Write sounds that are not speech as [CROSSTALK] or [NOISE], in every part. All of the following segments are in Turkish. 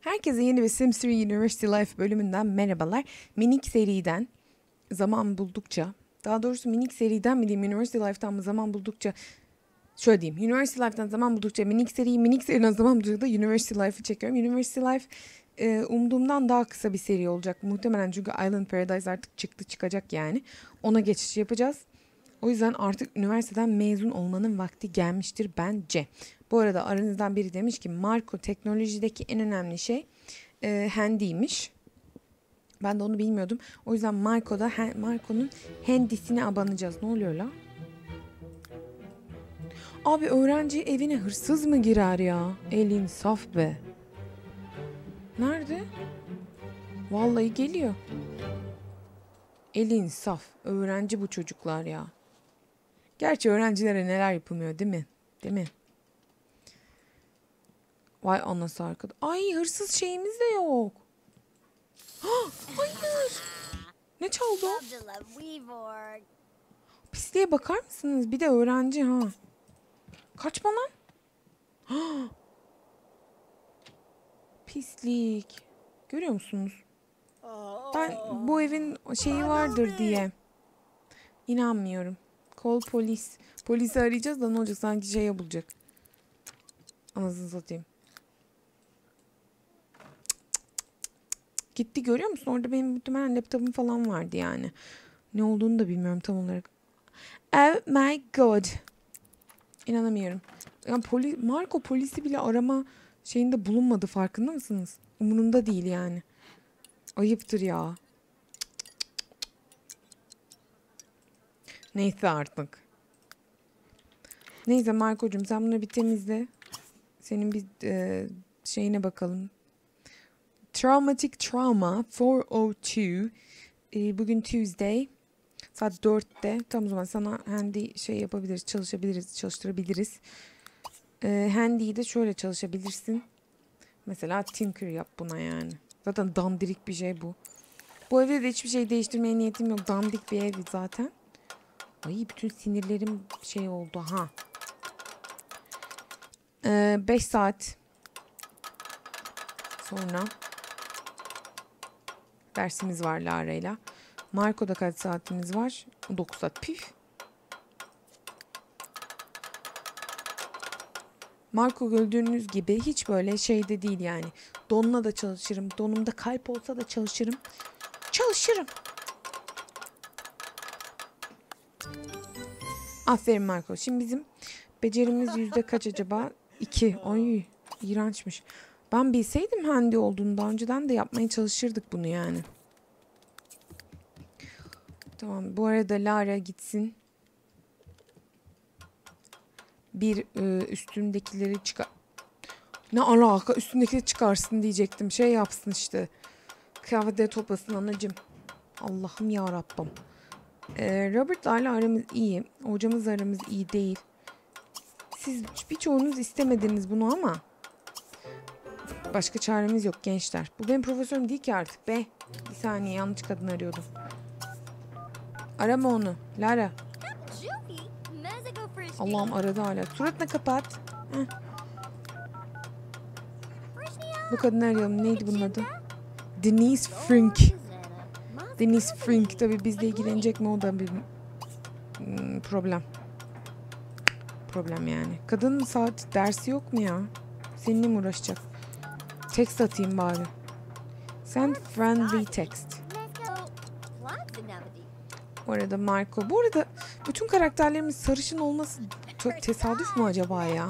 Herkese yeni bir Sims 3 University Life bölümünden merhabalar. Minik seriden zaman buldukça, daha doğrusu minik seriden mi diyeyim, University Life'tan mı zaman buldukça, şöyle diyeyim, University Life'tan zaman buldukça minik seriyi, minik seriden zaman buldukça da University Life'ı çekiyorum. University Life e, umduğumdan daha kısa bir seri olacak muhtemelen çünkü Island Paradise artık çıktı çıkacak yani. Ona geçiş yapacağız. O yüzden artık üniversiteden mezun olmanın vakti gelmiştir bence. Bu arada aranızdan biri demiş ki Marco teknolojideki en önemli şey e, handy'ymiş. Ben de onu bilmiyordum. O yüzden Marco'da Marco'nun handisine abanacağız. Ne oluyor la? Abi öğrenci evine hırsız mı girer ya? Elin saf be. Nerede? Vallahi geliyor. Elin saf. Öğrenci bu çocuklar ya. Gerçi öğrencilere neler yapılmıyor değil mi? Değil mi? Vay anası arkada. Ay hırsız şeyimiz de yok. hayır. Ne çaldı? Pisliğe bakar mısınız? Bir de öğrenci ha. Kaçma lan. Pislik. Görüyor musunuz? Ben bu evin şeyi vardır diye inanmıyorum. Kol polis. Polisi arayacağız da ne olacak sanki şey bulacak. Anasını satayım. Gitti görüyor musun? Orada benim muhtemelen laptopum falan vardı yani. Ne olduğunu da bilmiyorum tam olarak. Oh my god. İnanamıyorum. Yani poli Marco polisi bile arama şeyinde bulunmadı farkında mısınız? Umurunda değil yani. Ayıptır ya. Neyse artık. Neyse Marco'cum sen bunları bir temizle. Senin bir e, şeyine bakalım. Traumatic Trauma 402. E, bugün Tuesday. Saat 4'te. Tam o zaman sana handy şey yapabiliriz, çalışabiliriz, çalıştırabiliriz. E, handy'yi de şöyle çalışabilirsin. Mesela Tinker yap buna yani. Zaten dandirik bir şey bu. Bu evde de hiçbir şey değiştirmeye niyetim yok. Dandik bir ev zaten. Ay bütün sinirlerim şey oldu ha. 5 ee, saat sonra dersimiz var Lara ile. Marco'da kaç saatimiz var? 9 saat. Pif. Marco gördüğünüz gibi hiç böyle şeyde değil yani. Donla da çalışırım. Donumda kalp olsa da çalışırım. Çalışırım. Aferin Marco. Şimdi bizim becerimiz yüzde kaç acaba? İki. Ay iğrençmiş. Ben bilseydim handy olduğunu daha önceden de yapmaya çalışırdık bunu yani. Tamam bu arada Lara gitsin. Bir e, üstündekileri çıkar... Ne alaka üstündekileri çıkarsın diyecektim. Şey yapsın işte. Kıyafetleri toplasın anacım. Allah'ım ya Rabbim. Ee, Robert'larla aramız iyi. Hocamız aramız iyi değil. Siz birçoğunuz istemediniz bunu ama başka çaremiz yok gençler. Bu benim profesörüm değil ki artık be. Bir saniye yanlış kadın arıyordum. Arama onu. Lara. Allah'ım aradı hala. Suratına kapat. Heh. Bu kadını arayalım. Neydi bunun adı? Denise Frink. Denise Frink tabi bizle ilgilenecek mi o da bir hmm, problem. Problem yani. Kadın saat dersi yok mu ya? Seninle mi uğraşacak? Text atayım bari. Send friendly text. Bu arada Marco. Bu arada bütün karakterlerimiz sarışın olması tesadüf mü acaba ya?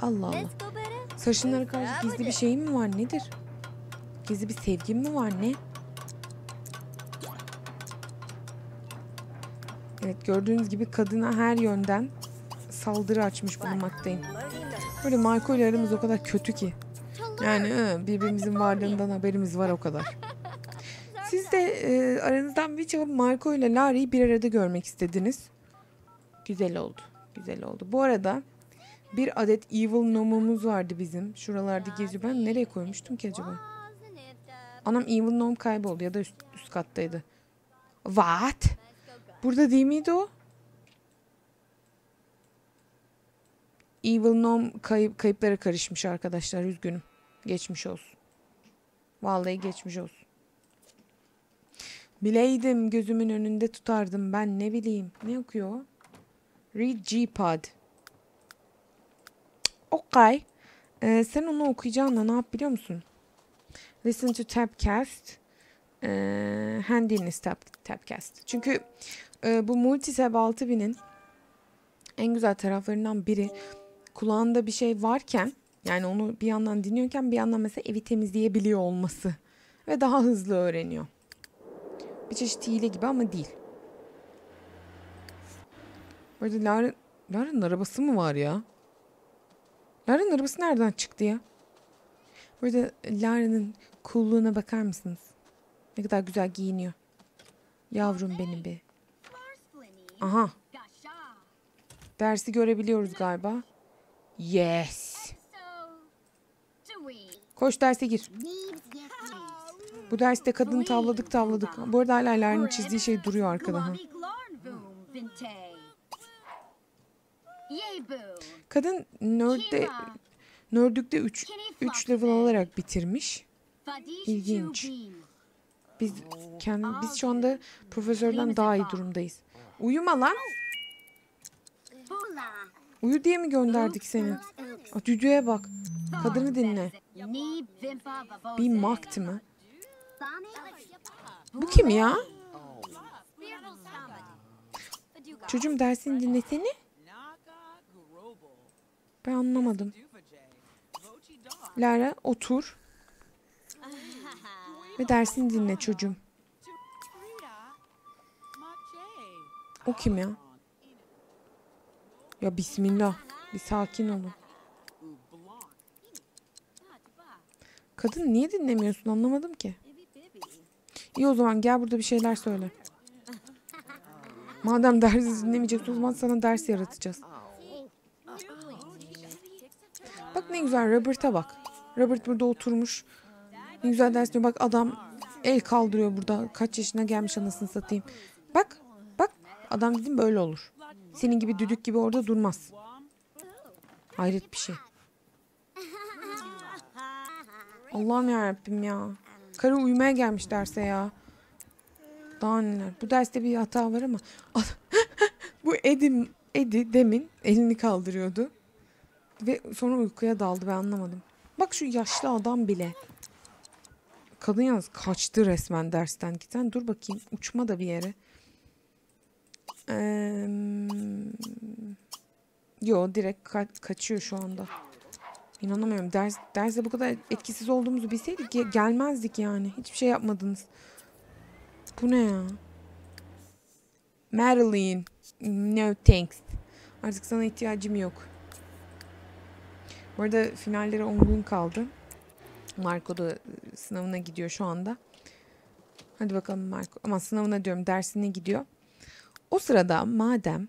Allah Allah. Sarışınlara karşı gizli bir şeyim mi var nedir? Gizli bir sevgim mi var ne? Evet gördüğünüz gibi kadına her yönden saldırı açmış bulunmaktayım. Böyle Marco ile aramız o kadar kötü ki. Yani birbirimizin varlığından haberimiz var o kadar. Siz de e, aranızdan birçoğu Marco ile Lara'yı bir arada görmek istediniz. Güzel oldu. Güzel oldu. Bu arada bir adet Evil Gnome'umuz vardı bizim. Şuralarda geziyor. Ben nereye koymuştum ki acaba? Anam Evil Gnome kayboldu ya da üst, üst kattaydı. What? Burada değil miydi o? Evil Gnome kayıp, kayıplara karışmış arkadaşlar. Üzgünüm. Geçmiş olsun. Vallahi geçmiş olsun. Bileydim gözümün önünde tutardım ben ne bileyim. Ne okuyor? Read G-Pod. Okay. Ee, sen onu okuyacağına ne yap biliyor musun? Listen to Tapcast. Ee, Handiness tap, Tapcast. Çünkü e, bu Multisab 6000'in en güzel taraflarından biri kulağında bir şey varken yani onu bir yandan dinliyorken bir yandan mesela evi temizleyebiliyor olması ve daha hızlı öğreniyor. Bir çeşit hile gibi ama değil. Bu arada Lara, Lara'nın arabası mı var ya? Lara'nın arabası nereden çıktı ya? Bu arada Coolluğuna bakar mısınız? Ne kadar güzel giyiniyor. Yavrum benim be. Aha. Dersi görebiliyoruz galiba. Yes. Koş derse gir. Bu derste kadını tavladık tavladık. Bu arada hala Lara'nın çizdiği şey duruyor arkada. Ha. Kadın nerd'de, nerdükte 3 3 level alarak bitirmiş. İlginç. Biz kendi biz şu anda profesörden daha iyi durumdayız. Uyuma lan. Uyu diye mi gönderdik seni? Aa, düdüğe bak. Kadını dinle. Bir maktı mı? Bu kim ya? Çocuğum dersini dinlesene. Ben anlamadım. Lara otur. Ve dersini dinle çocuğum. O kim ya? Ya bismillah. Bir sakin olun. Kadın niye dinlemiyorsun anlamadım ki. İyi o zaman gel burada bir şeyler söyle. Madem dersi dinlemeyeceksin o zaman sana ders yaratacağız. Bak ne güzel Robert'a bak. Robert burada oturmuş. Ne güzel ders diyor. Bak adam el kaldırıyor burada. Kaç yaşına gelmiş anasını satayım. Bak bak adam dedim böyle olur. Senin gibi düdük gibi orada durmaz. Hayret bir şey. Allah'ım yarabbim ya. Karı uyumaya gelmiş derse ya. Daha neler. Bu derste bir hata var ama. [LAUGHS] Bu Edim, Edi demin elini kaldırıyordu. Ve sonra uykuya daldı ben anlamadım. Bak şu yaşlı adam bile. Kadın yalnız kaçtı resmen dersten. Giden dur bakayım uçma da bir yere. Ee, yo direkt ka- kaçıyor şu anda. İnanamıyorum. Ders, derste bu kadar etkisiz olduğumuzu bilseydik ge- gelmezdik yani. Hiçbir şey yapmadınız. Bu ne ya? Madeline. No thanks. Artık sana ihtiyacım yok. Bu arada finallere 10 gün kaldı. Marco da sınavına gidiyor şu anda. Hadi bakalım Marco. Ama sınavına diyorum dersine gidiyor. O sırada madem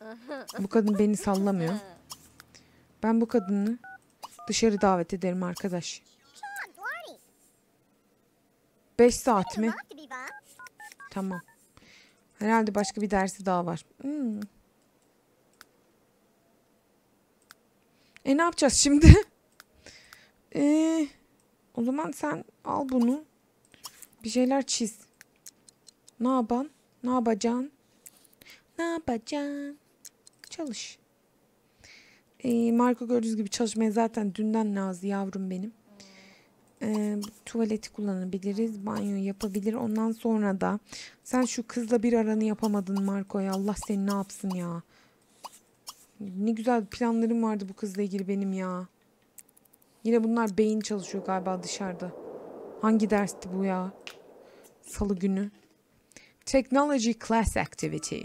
[LAUGHS] bu kadın beni sallamıyor. Ben bu kadını dışarı davet ederim arkadaş. 5 saat mi? Tamam. Herhalde başka bir dersi daha var. Hmm. E ne yapacağız şimdi? [LAUGHS] e, o zaman sen al bunu. Bir şeyler çiz. Ne yapan? Ne yapacaksın? Ne yapacaksın? Çalış. E, Marco gördüğünüz gibi çalışmaya zaten dünden lazım yavrum benim. E, tuvaleti kullanabiliriz. Banyo yapabilir. Ondan sonra da sen şu kızla bir aranı yapamadın Marco'ya. Allah seni ne yapsın ya. Ne güzel planlarım vardı bu kızla ilgili benim ya. Yine bunlar beyin çalışıyor galiba dışarıda. Hangi dersti bu ya? Salı günü. Technology Class Activity.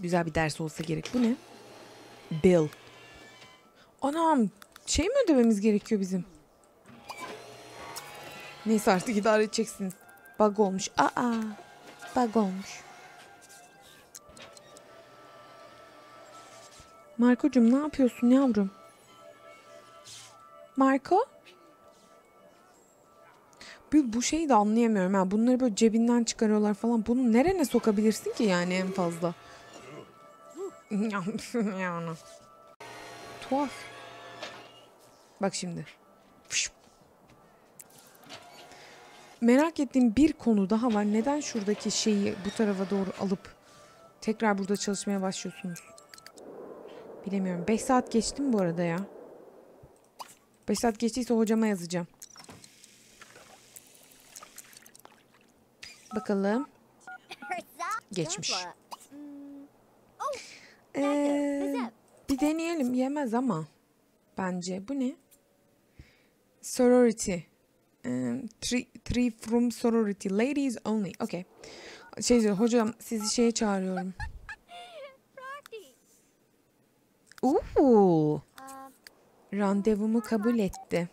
Güzel bir ders olsa gerek. Bu ne? Bill. Anam şey mi ödememiz gerekiyor bizim? Neyse artık idare edeceksiniz. Bug olmuş. Aa, bug olmuş. Marco'cum ne yapıyorsun yavrum? Marco? Bu, bu şeyi de anlayamıyorum. Ha. Bunları böyle cebinden çıkarıyorlar falan. Bunu nerene sokabilirsin ki yani en fazla? [LAUGHS] yani. Tuhaf. Bak şimdi. Merak ettiğim bir konu daha var. Neden şuradaki şeyi bu tarafa doğru alıp tekrar burada çalışmaya başlıyorsunuz? Bilemiyorum. 5 saat geçti mi bu arada ya? 5 saat geçtiyse hocama yazacağım. Bakalım. Geçmiş. Ee, bir deneyelim. Yemez ama. Bence. Bu ne? Sorority. Ee, three, three from sorority. Ladies only. Okay. Şey diyor, hocam sizi şeye çağırıyorum. Uuu. Randevumu kabul etti.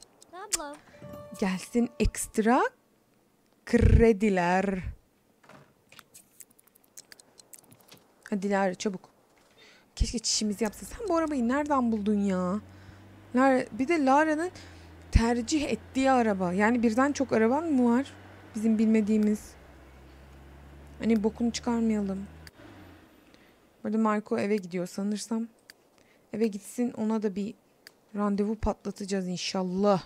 Gelsin ekstra krediler. Hadi Lara çabuk. Keşke çişimizi yapsa. Sen bu arabayı nereden buldun ya? Lara, bir de Lara'nın tercih ettiği araba. Yani birden çok araban mı var? Bizim bilmediğimiz. Hani bokunu çıkarmayalım. Burada Marco eve gidiyor sanırsam. Eve gitsin ona da bir randevu patlatacağız inşallah.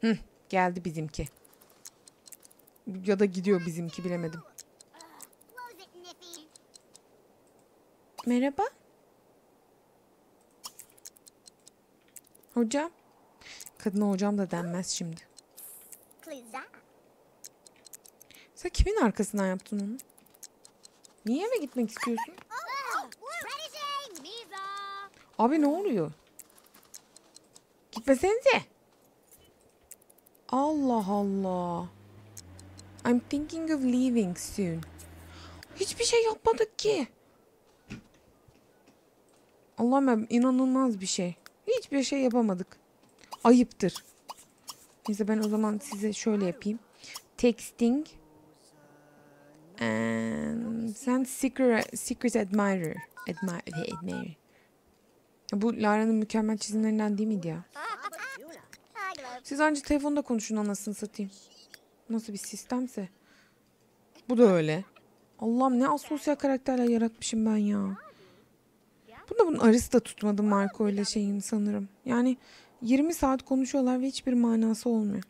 Hı, geldi bizimki. Ya da gidiyor bizimki bilemedim. Merhaba. Hocam. Kadına hocam da denmez şimdi. Sen kimin arkasından yaptın onu? Niye eve gitmek istiyorsun? Abi ne oluyor? Gitmesenize. Allah Allah. I'm thinking of leaving soon. Hiçbir şey yapmadık ki. Allah'ım inanılmaz bir şey. Hiçbir şey yapamadık. Ayıptır. Neyse ben o zaman size şöyle yapayım. Texting. And sen secret, secret admirer. Admire, admirer. Bu Lara'nın mükemmel çizimlerinden değil miydi ya? Siz ancak telefonda konuşun anasını satayım. Nasıl bir sistemse. Bu da öyle. Allah'ım ne asosyal karakterler yaratmışım ben ya. Bunda bunun arası da tutmadı Marco ile şeyin sanırım. Yani 20 saat konuşuyorlar ve hiçbir manası olmuyor.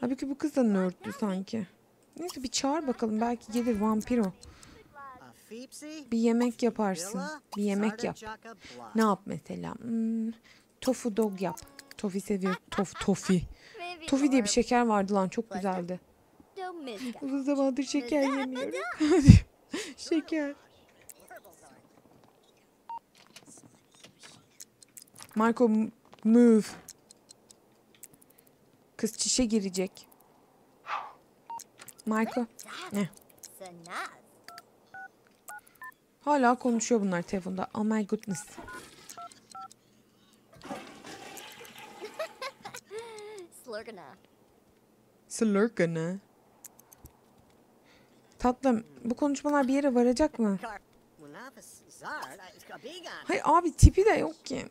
Halbuki bu kız da nörttü sanki. Neyse bir çağır bakalım belki gelir vampir o. Bir yemek yaparsın. Bir yemek yap. Ne yap mesela? Hmm, tofu dog yap. Tofi seviyor. Tof, tofi. Tofi diye bir şeker vardı lan çok güzeldi. Uzun zamandır şeker yemiyorum. [LAUGHS] Hadi. şeker. Marco move. Kız çişe girecek. Marco. Ne? Hala konuşuyor bunlar telefonda. Oh my goodness. Slurkana. Tatlım bu konuşmalar bir yere varacak mı? Hayır abi tipi de yok ki.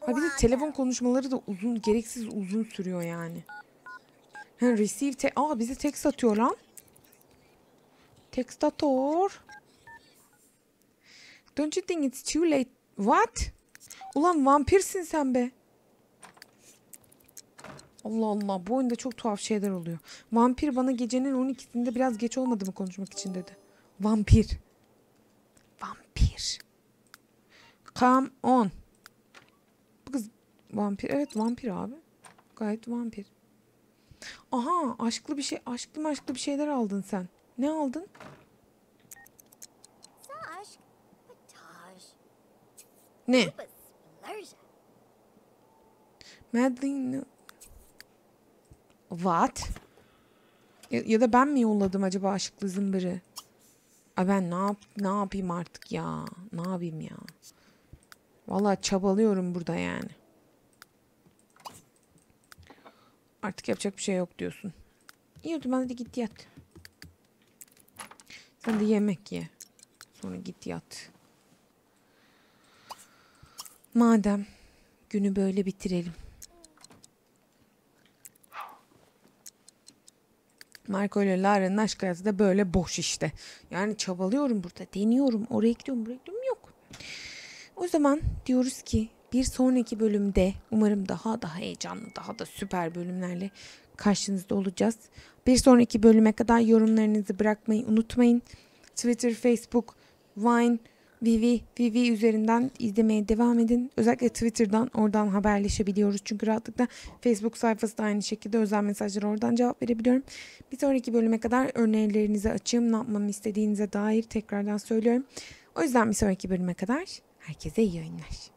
Ha bir de telefon konuşmaları da uzun, gereksiz uzun sürüyor yani. Ha receive te Aa bize text atıyor lan. Text atıyor. Don't you think it's too late? What? Ulan vampirsin sen be. Allah Allah bu oyunda çok tuhaf şeyler oluyor. Vampir bana gecenin 12'sinde biraz geç olmadı mı konuşmak için dedi. Vampir. Vampir. Come on. Bu kız vampir. Evet vampir abi. Gayet vampir. Aha aşklı bir şey aşklı maşklı bir şeyler aldın sen. Ne aldın? Ne? Madeline What? Ya, ya da ben mi yolladım acaba aşklı zımbırı? Ay ben ne yap ne yapayım artık ya? Ne yapayım ya? Vallahi çabalıyorum burada yani. Artık yapacak bir şey yok diyorsun. İyi o zaman hadi git yat. Sen de yemek ye. Sonra git yat. Madem günü böyle bitirelim. Marco ile Lara'nın aşk hayatı da böyle boş işte. Yani çabalıyorum burada, deniyorum, oraya gidiyorum, buraya gidiyorum yok. O zaman diyoruz ki bir sonraki bölümde umarım daha da heyecanlı, daha da süper bölümlerle karşınızda olacağız. Bir sonraki bölüme kadar yorumlarınızı bırakmayı unutmayın. Twitter, Facebook, Vine, Vivi, Vivi üzerinden izlemeye devam edin. Özellikle Twitter'dan oradan haberleşebiliyoruz. Çünkü rahatlıkla Facebook sayfası da aynı şekilde özel mesajlara oradan cevap verebiliyorum. Bir sonraki bölüme kadar önerilerinizi açığım. Ne yapmamı istediğinize dair tekrardan söylüyorum. O yüzden bir sonraki bölüme kadar herkese iyi yayınlar.